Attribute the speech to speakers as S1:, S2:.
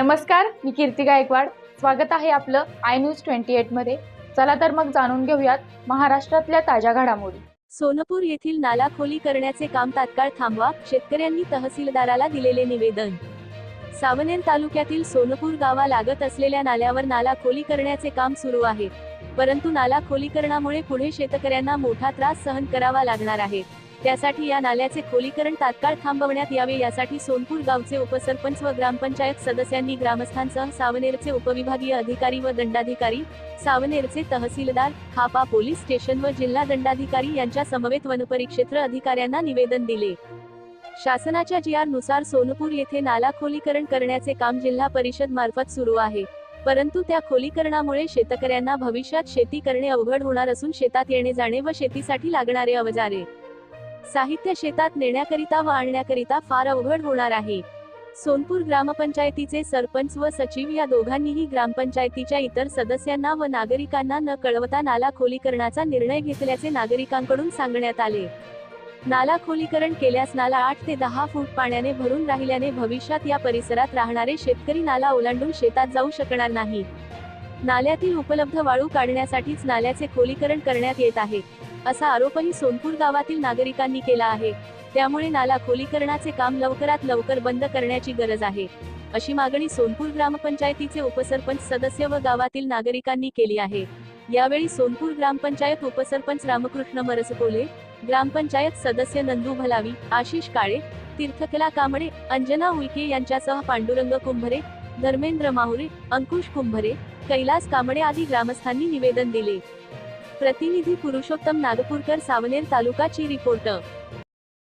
S1: नमस्कार मी कीर्ती गायकवाड. स्वागत आहे आपलं आय न्यूज ट्वेंटी एटमध्ये. चला तर मग जाणून घेऊयात महाराष्ट्रातल्या ताज्या घडामोडी.
S2: सोनपूर येथील नाला खोली करण्याचे काम तात्काळ थांबवा शेतकऱ्यांनी तहसीलदाराला दिलेले निवेदन. सावनेर तालुक्यातील सोनपूर गावा लागत असलेल्या नाल्यावर नाला खोली करण्याचे काम सुरू आहे. परंतु नाला खोलीकरणामुळे पुढे शेतकऱ्यांना मोठा त्रास सहन करावा लागणार आहे. त्यासाठी या नाल्याचे खोलीकरण तात्काळ थांबवण्यात यावे. यासाठी सोनपूर गावचे उपसरपंच व ग्रामपंचायत सदस्यांनी ग्रामस्थांसह सावनेरचे उपविभागीय अधिकारी व दंडाधिकारी सावनेरचे तहसीलदार खापा पोलीस स्टेशन व जिल्हा दंडाधिकारी यांच्या समवेत वनपरिक्षेत्र अधिकाऱ्यांना निवेदन दिले. शासनाच्या जी आरनुसार सोनपूर येथे नाला खोलीकरण करण्याचे काम जिल्हा परिषद मार्फत सुरू आहे. परंतु त्या खोलीकरणामुळे शेतकऱ्यांना भविष्यात शेती करणे अवघड होणार असून शेतात येणे जाणे व शेतीसाठी लागणारे अवजारे साहित्य शेतात नेण्याकरिता व आणण्याकरिता फार अवघड होणार आहे. सोनपूर ग्रामपंचायतीचे सरपंच व सचिव या दोघांनीही ग्रामपंचायतीच्या इतर सदस्यांना व नागरिकांना न कळवता नाला खोलीकरणाचा निर्णय घेतल्याचे नागरिकांकडून सांगण्यात आले. नाला खोलीकरण केल्यास नाला आठ ते दहा फूट पाण्याने भरून राहिल्याने भविष्यात या परिसरात राहणारे शेतकरी नाला ओलांडून शेतात जाऊ शकणार नाही. नाल्यातील उपलब्ध वाळू काढण्यासाठीच नाल्याचे खोलीकरण करण्यात येत आहे. असा आरोपही सोनपूर गावातील नागरिकांनी केला आहे. त्यामुळे नाला खोलीकरणाचे काम लवकरात लवकर बंद करण्याची गरज आहे. अशी मागणी सोनपूर ग्रामपंचायतीचे उपसरपंच सदस्य व गावातील नागरिकांनी केली आहे. यावेळी सोनपूर ग्रामपंचायत उपसरपंच रामकृष्ण मरसकोले ग्रामपंचायत सदस्य नंदू भलावी आशिष काळे तीर्थकला कांबळे अंजना उईके यांच्यासह पांडुरंग कुंभरे धर्मेंद्र माहुरे अंकुश कुंभरे कैलास कांबळे आदी ग्रामस्थांनी निवेदन दिले. प्रतिनिधी पुरुषोत्तम नागपूरकर सावनेर तालुकाची रिपोर्ट